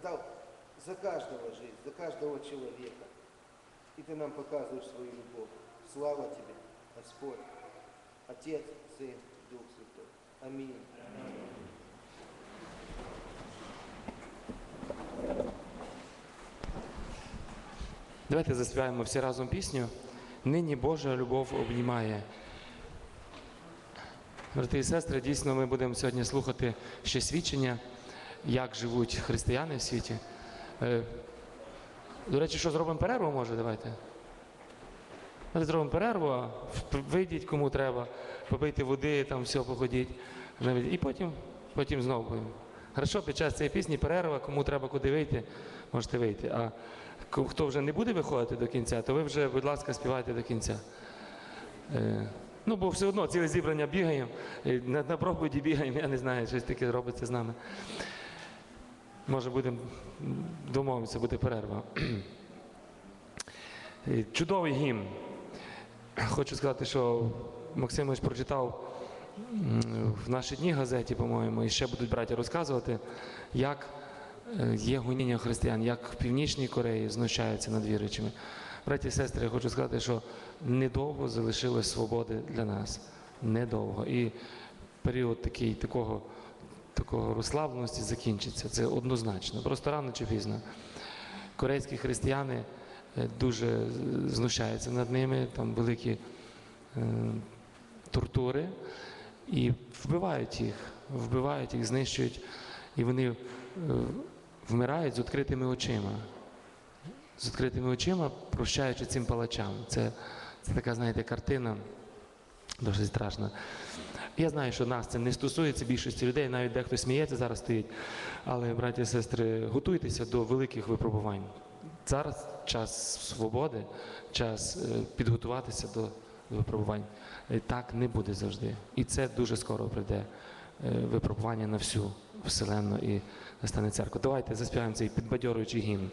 отдал за каждого жизнь, за каждого человека. И ты нам показываешь свою любовь. Слава тебе, Господь, Отец, Сын, Дух Святой. Аминь. Давайте заспіваємо всі разом пісню. Нині Божа любов обнімає. Брати і сестри, дійсно ми будемо сьогодні слухати ще свідчення, як живуть християни в світі. Е, До речі, що зробимо перерву, може, давайте? Давайте зробимо перерву, вийдіть кому треба, попийте води, там все походіть. І потім, потім знову будемо. Хорошо, під час цієї пісні перерва, кому треба куди вийти, можете вийти. А хто вже не буде виходити до кінця, то ви вже, будь ласка, співайте до кінця. Е, ну, бо все одно ціле зібрання бігаємо, на, проповіді бігаємо, я не знаю, щось таке робиться з нами. Може, будемо домовитися, буде перерва. Чудовий гімн. Хочу сказати, що Максимович прочитав в наші дні газеті, по-моєму, і ще будуть браття розказувати, як е, є гоніння християн, як в Північній Кореї знущаються над віруючими. Браті і сестри, я хочу сказати, що недовго залишилось свободи для нас. Недовго. І період такий, такого, такого розслабленості закінчиться. Це однозначно. Просто рано чи пізно. Корейські християни е, дуже знущаються над ними, там великі е, тортури і вбивають їх, вбивають їх, знищують, і вони е, вмирають з відкритими очима. З відкритими очима, прощаючи цим палачам. Це, це така, знаєте, картина дуже страшна. Я знаю, що нас це не стосується більшості людей, навіть дехто сміється зараз стоїть. Але, браті і сестри, готуйтеся до великих випробувань. Зараз час свободи, час е, підготуватися до випробувань. Е, Так не буде завжди. І це дуже скоро прийде е, випробування на всю вселенну і настане церква. Давайте заспіваємо цей підбадьорюючий гімн.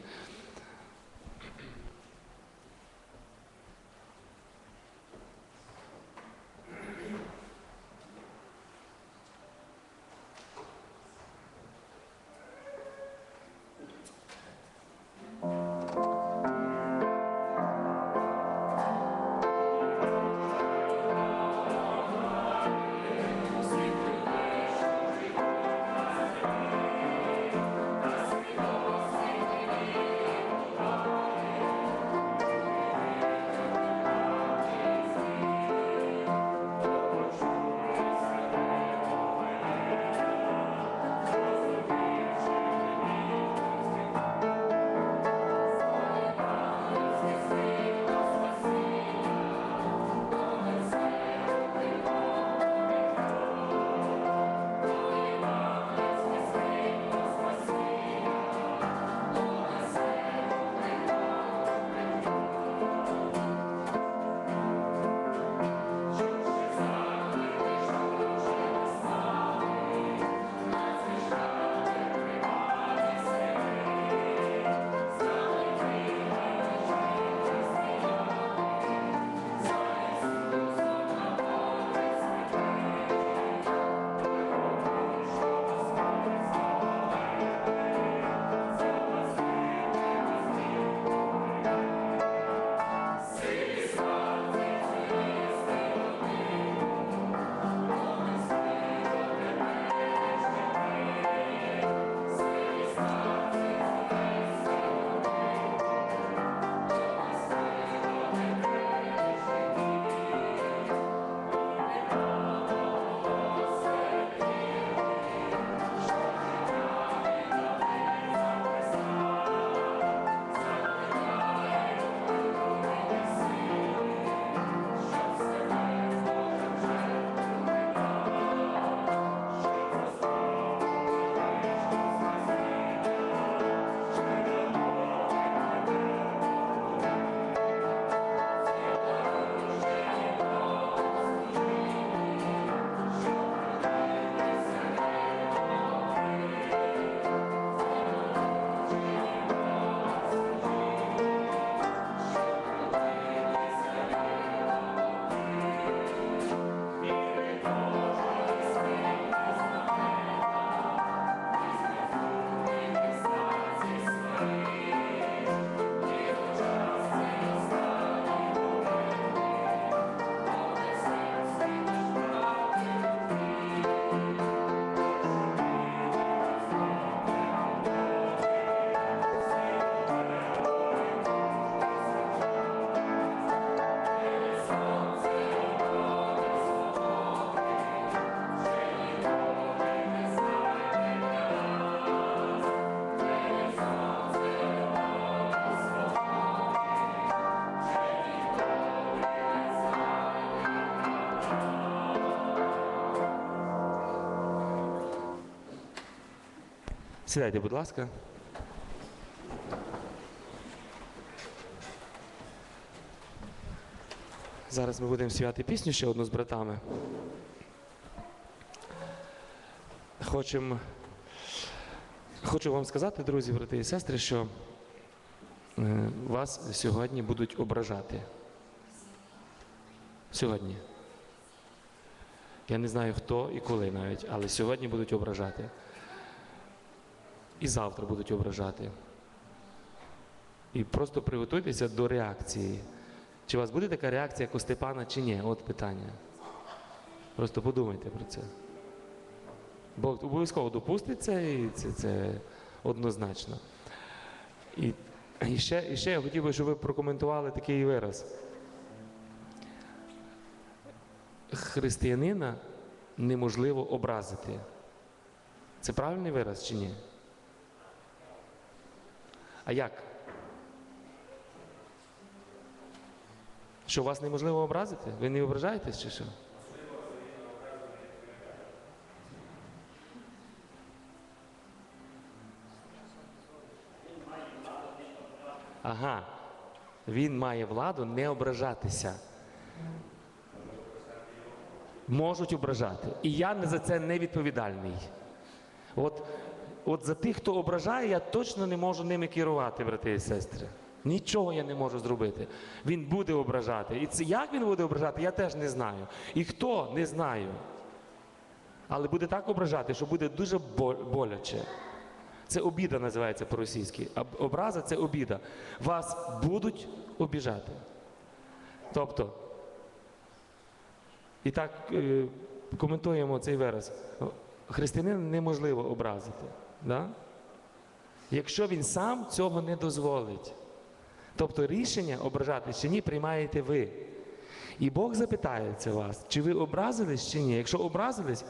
Сідайте, будь ласка. Зараз ми будемо співати пісню ще одну з братами. Хочем, хочу вам сказати, друзі, брати і сестри, що е, вас сьогодні будуть ображати. Сьогодні. Я не знаю хто і коли навіть, але сьогодні будуть ображати. І завтра будуть ображати. І просто приготуйтеся до реакції. Чи у вас буде така реакція, як у Степана, чи ні? От питання. Просто подумайте про це. Бог обов'язково допустить це, і це, це однозначно. І, і, ще, і ще я хотів би, щоб ви прокоментували такий вираз. Християнина неможливо образити. Це правильний вираз чи ні? А як? Що вас неможливо образити? Ви не ображаєтесь чи що? Ага. Він має владу не ображатися. Можуть ображати. І я не за це не відповідальний. От, от за тих, хто ображає, я точно не можу ними керувати, брати і сестри. Нічого я не можу зробити. Він буде ображати. І це як він буде ображати, я теж не знаю. І хто не знаю. Але буде так ображати, що буде дуже боляче. Це обіда називається по-російськи. Образа це обіда. Вас будуть обіжати. Тобто, і так е, коментуємо цей вираз. Християнина неможливо образити. Да? Якщо він сам цього не дозволить. Тобто рішення ображати чи ні приймаєте ви. І Бог запитається вас, чи ви образились чи ні. Якщо образились,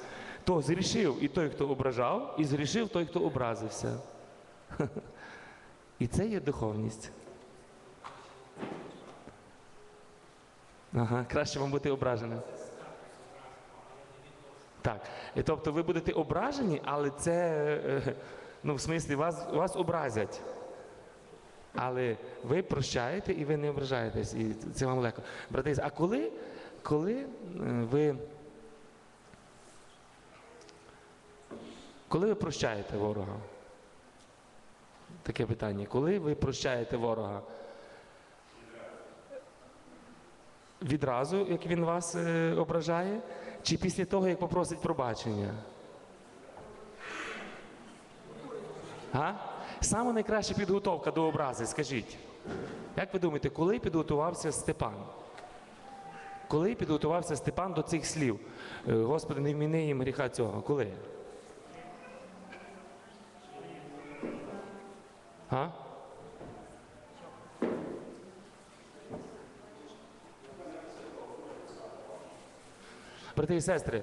то зрішив і той, хто ображав, і зрішив той, хто образився. І це є духовність. Ага, краще вам бути ображеним. Так. І тобто ви будете ображені, але це, е, ну, в смислі, вас, вас образять. Але ви прощаєте і ви не ображаєтесь, і це вам легко. Брати, а коли, коли е, ви. Коли ви прощаєте ворога? Таке питання. Коли ви прощаєте ворога? Відразу, як він вас е, ображає, чи після того, як попросить пробачення? А? Саме найкраща підготовка до образи, скажіть. Як ви думаєте, коли підготувався Степан? Коли підготувався Степан до цих слів? Е, Господи, не вміни їм гріха цього. Коли? А? Брати і сестри,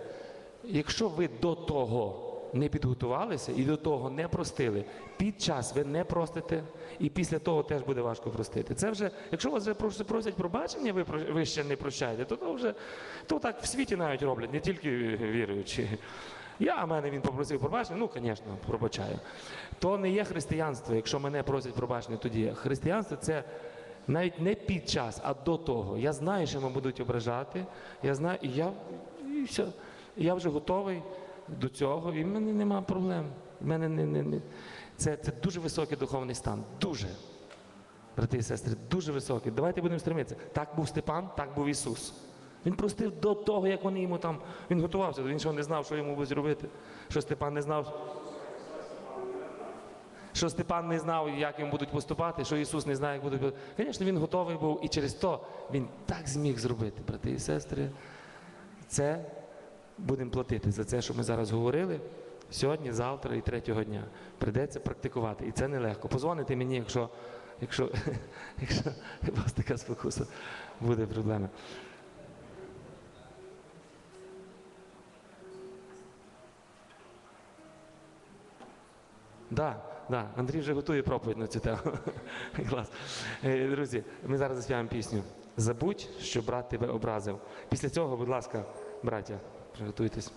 якщо ви до того не підготувалися і до того не простили, під час ви не простите, і після того теж буде важко простити. Це вже, якщо вас вже просять пробачення, ви, ви ще не прощаєте, то, то вже то так в світі навіть роблять, не тільки віруючі. Я, а мене він попросив пробачення, ну, звісно, пробачаю. То не є християнство, якщо мене просять пробачення, тоді християнство це навіть не під час, а до того. Я знаю, що мене будуть ображати. Я знаю, і я, все. Я вже готовий до цього, і в мене нема проблем. В мене не, не, не. Це, це дуже високий духовний стан. Дуже. Брати і сестри, дуже високий. Давайте будемо стремитися. Так був Степан, так був Ісус. Він простив до того, як вони йому там. Він готувався, він що не знав, що йому будуть робити. Що Степан не знав. Що Степан не знав, як йому будуть поступати, що Ісус не знає, як будуть. Звісно, він готовий був, і через то він так зміг зробити, брати і сестри. Це будемо платити за це, що ми зараз говорили. Сьогодні, завтра і третього дня. Придеться практикувати. І це нелегко. Позвоните мені, якщо, якщо, якщо у вас така спокуса буде проблема. Да, да. Андрій вже готує проповідь на цю тему. Клас. Е, Друзі, ми зараз заспіваємо пісню. Забудь, що брат тебе образив. Після цього, будь ласка, браття, приготуйтесь.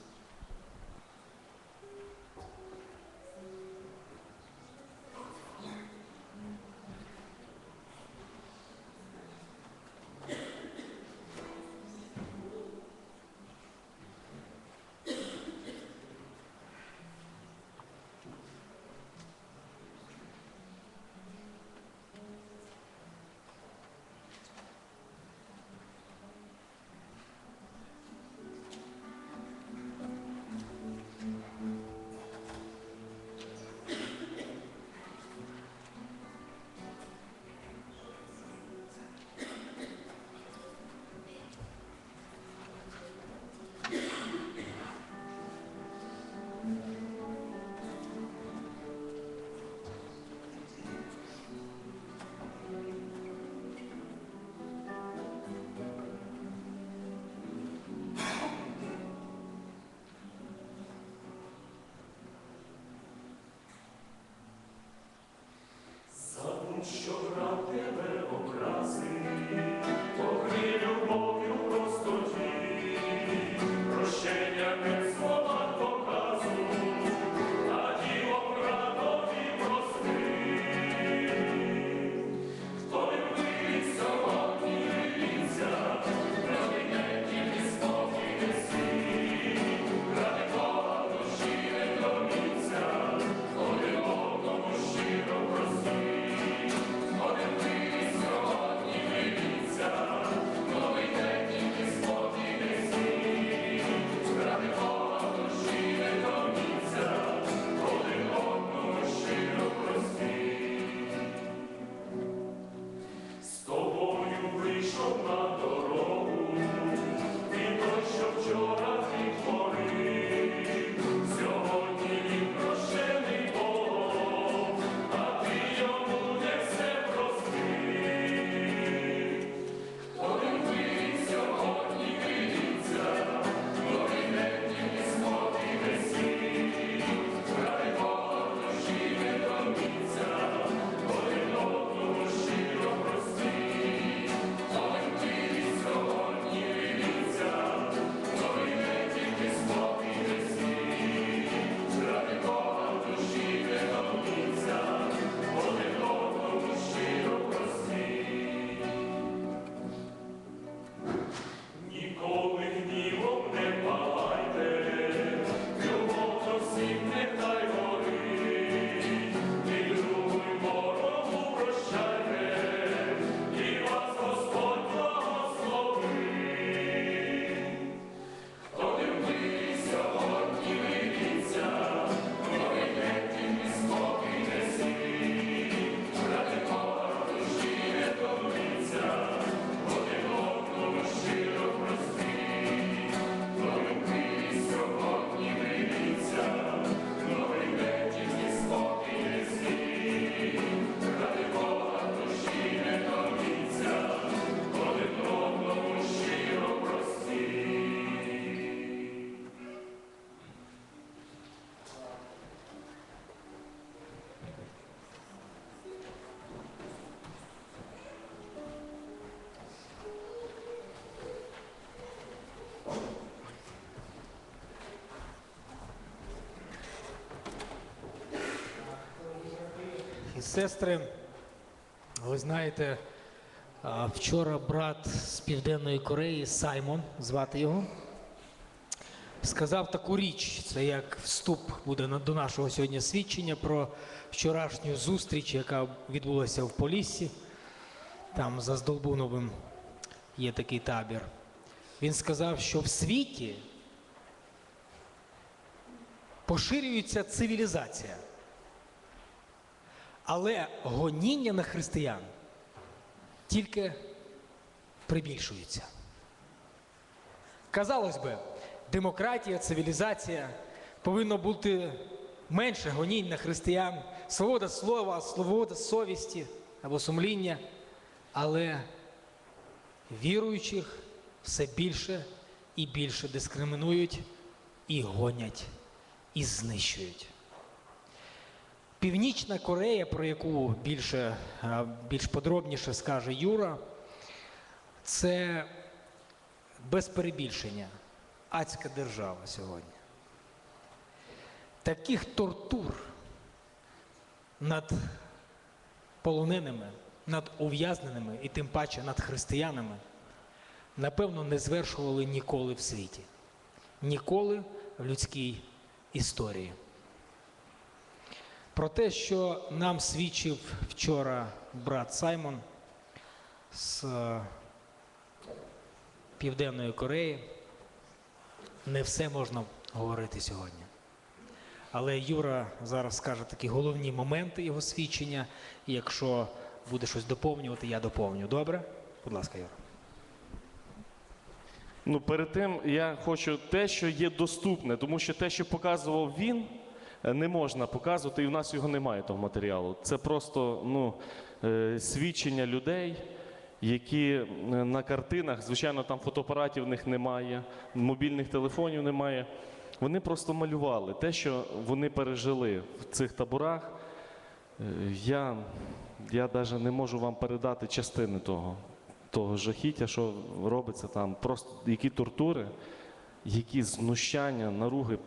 Сестри. Ви знаєте, вчора брат з Південної Кореї, Саймон, звати його, сказав таку річ. Це як вступ буде до нашого сьогодні свідчення про вчорашню зустріч, яка відбулася в Поліссі. Там за Здолбуновим є такий табір. Він сказав, що в світі поширюється цивілізація. Але гоніння на християн тільки прибільшується. Казалось би, демократія, цивілізація повинно бути менше гонінь на християн, свобода слова, свобода совісті або сумління. Але віруючих все більше і більше дискримінують і гонять, і знищують. Північна Корея, про яку більше, е, більш подробніше скаже Юра, це без перебільшення адська держава сьогодні. Таких тортур над полоненими, над ув'язненими і тим паче над християнами, напевно, не звершували ніколи в світі, ніколи в людській історії. Про те, що нам свідчив вчора брат Саймон з е, Південної Кореї, не все можна говорити сьогодні. Але Юра зараз скаже такі головні моменти його свідчення. І якщо буде щось доповнювати, я доповню. Добре? Будь ласка, Юра. Ну, перед тим я хочу те, що є доступне, тому що те, що показував він, не можна показувати, і в нас його немає того матеріалу. Це просто ну, е, свідчення людей, які е, на картинах, звичайно, там фотоапаратів в них немає, мобільних телефонів немає. Вони просто малювали те, що вони пережили в цих таборах. Е, Я, я навіть не можу вам передати частини того, того жахіття, що робиться там. Просто які тортури, які знущання, наруги,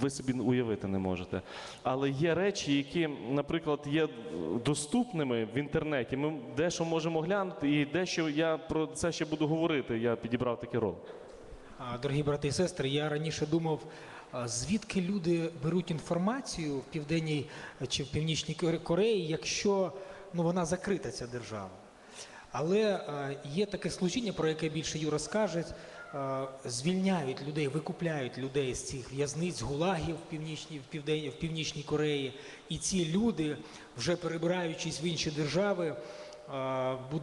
ви собі уявити не можете. Але є речі, які, наприклад, є доступними в інтернеті. Ми дещо можемо глянути, і дещо я про це ще буду говорити. Я підібрав такий ролик. А, Дорогі брати і сестри, я раніше думав, звідки люди беруть інформацію в південній чи в північній Кореї, якщо ну, вона закрита ця держава. Але а, є таке служіння, про яке більше Юра скаже. А, Звільняють людей, викупляють людей з цих в'язниць, гулагів в північній, в, південній, в північній Кореї. І ці люди, вже перебираючись в інші держави, а, в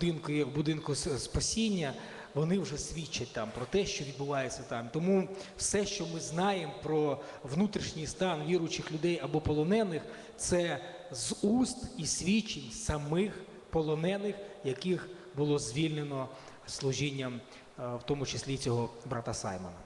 будинку, спасіння, вони вже свідчать там про те, що відбувається там. Тому все, що ми знаємо про внутрішній стан віруючих людей або полонених, це з уст і свідчень самих полонених, яких було звільнено служінням, е, в тому числі цього брата Саймона.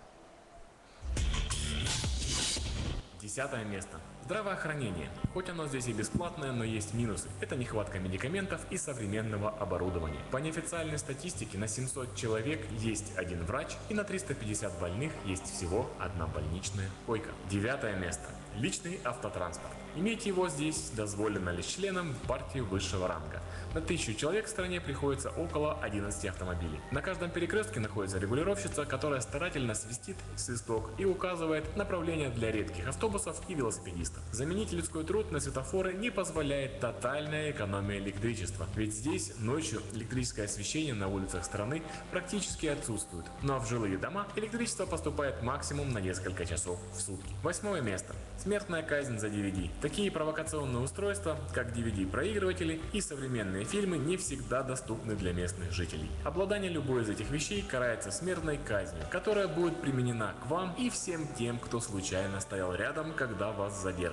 Десятое место. Здравоохранение. Хоть оно здесь и бесплатное, но есть минусы. Это нехватка медикаментов и современного оборудования. По неофициальной статистике на 700 человек есть один врач и на 350 больных есть всего одна больничная койка. Девятое место. Личный автотранспорт. Иметь его здесь дозволено лишь членам партии высшего ранга. На тысячу человек в стране приходится около 11 автомобилей. На каждом перекрестке находится регулировщица, которая старательно свистит свисток и указывает направление для редких автобусов и велосипедистов. Заменить людской труд на светофоры не позволяет тотальная экономия электричества, ведь здесь ночью электрическое освещение на улицах страны практически отсутствует, ну а в жилые дома электричество поступает максимум на несколько часов в сутки. Восьмое место. Смертная казнь за DVD. Такие провокационные устройства, как DVD-проигрыватели и современные фильмы не всегда доступны для местных жителей. Обладание любой из этих вещей карается смертной казнью, которая будет применена к вам и всем тем, кто случайно стоял рядом, когда вас задерживали.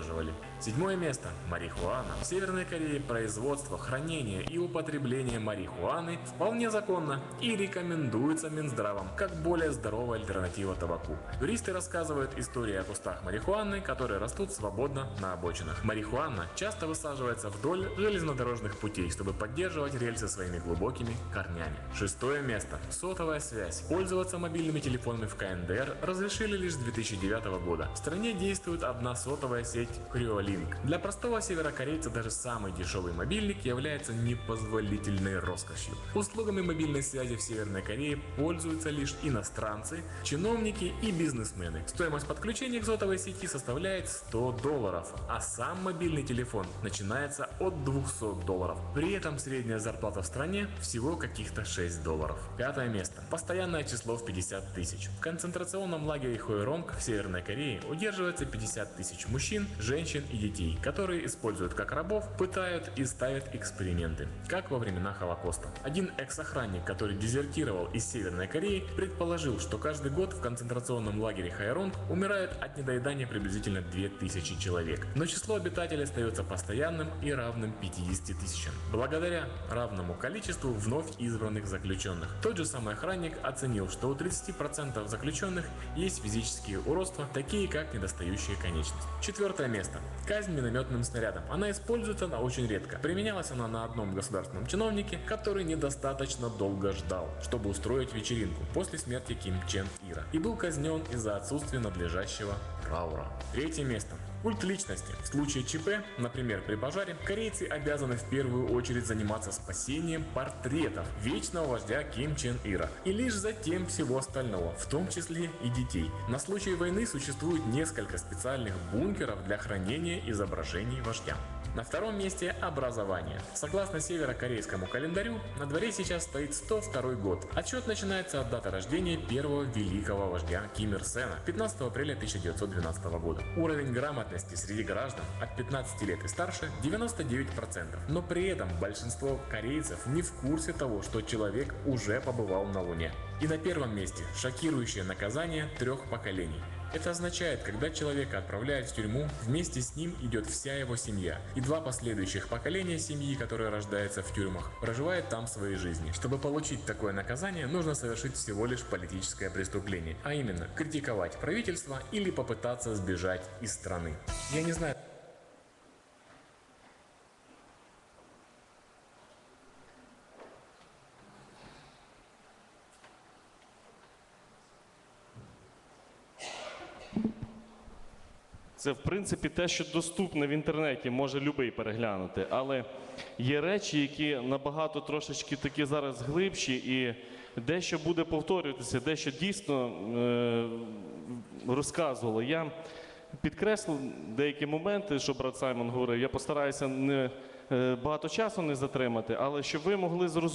Седьмое место. Марихуана. В Северной Корее производство, хранение и употребление марихуаны вполне законно и рекомендуется Минздравом как более здоровая альтернатива табаку. Туристы рассказывают истории о кустах марихуаны, которые растут свободно на обочинах. Марихуана часто высаживается вдоль железнодорожных путей, чтобы поддерживать рельсы своими глубокими корнями. Шестое место. Сотовая связь. Пользоваться мобильными телефонами в КНДР разрешили лишь с 2009 года. В стране действует одна сотовая сеть Creolink. Для простого северокорейца даже самый дешевый мобильник является непозволительной роскошью. Услугами мобильной связи в Северной Корее пользуются лишь иностранцы, чиновники и бизнесмены. Стоимость подключения к сотовой сети составляет 100 долларов, а сам мобильный телефон начинается от 200 долларов. При этом средняя зарплата в стране всего каких-то 6 долларов. Пятое место. Постоянное число в 50 тысяч. В концентрационном лагере Хойронг в Северной Корее удерживается 50 тысяч мужчин, женщин и детей, которые используют как рабов, пытают и ставят эксперименты, как во времена Холокоста. Один экс-охранник, который дезертировал из Северной Кореи, предположил, что каждый год в концентрационном лагере Хайронг умирает от недоедания приблизительно 2000 человек. Но число обитателей остается постоянным и равным 50 тысячам, благодаря равному количеству вновь избранных заключенных. Тот же самый охранник оценил, что у 30% заключенных есть физические уродства, такие как недостающая конечность. Четвертое место. Казнь минометным снарядом. Она используется на очень редко. Применялась она на одном государственном чиновнике, который недостаточно долго ждал, чтобы устроить вечеринку после смерти Ким Чен Ира и был казнен из-за отсутствия надлежащего траура. Третье место. Культ личности. В случае ЧП, например, при пожаре, корейцы обязаны в первую очередь заниматься спасением портретов вечного вождя Ким Чен Ира и лишь затем всего остального, в том числе и детей. На случай войны существует несколько специальных бункеров для хранения изображений вождя. На втором месте образование. Согласно северокорейскому календарю, на дворе сейчас стоит 102 год. Отчет начинается от даты рождения первого великого вождя Ким Ир Сена 15 апреля 1912 года. Уровень грамотности среди граждан от 15 лет и старше 99%. Но при этом большинство корейцев не в курсе того, что человек уже побывал на Луне. И на первом месте шокирующее наказание трех поколений. Это означает, когда человека отправляют в тюрьму, вместе с ним идет вся его семья. И два последующих поколения семьи, которые рождаются в тюрьмах, проживают там свои жизни. Чтобы получить такое наказание, нужно совершить всего лишь политическое преступление, а именно критиковать правительство или попытаться сбежать из страны. Я не знаю, Це в принципі те, що доступне в інтернеті, може любий переглянути. Але є речі, які набагато трошечки такі зараз глибші, і дещо буде повторюватися, дещо дійсно е- розказувало. Я підкреслив деякі моменти, що брат Саймон говорив. Я постараюся не е, багато часу не затримати, але щоб ви могли зрозуміти.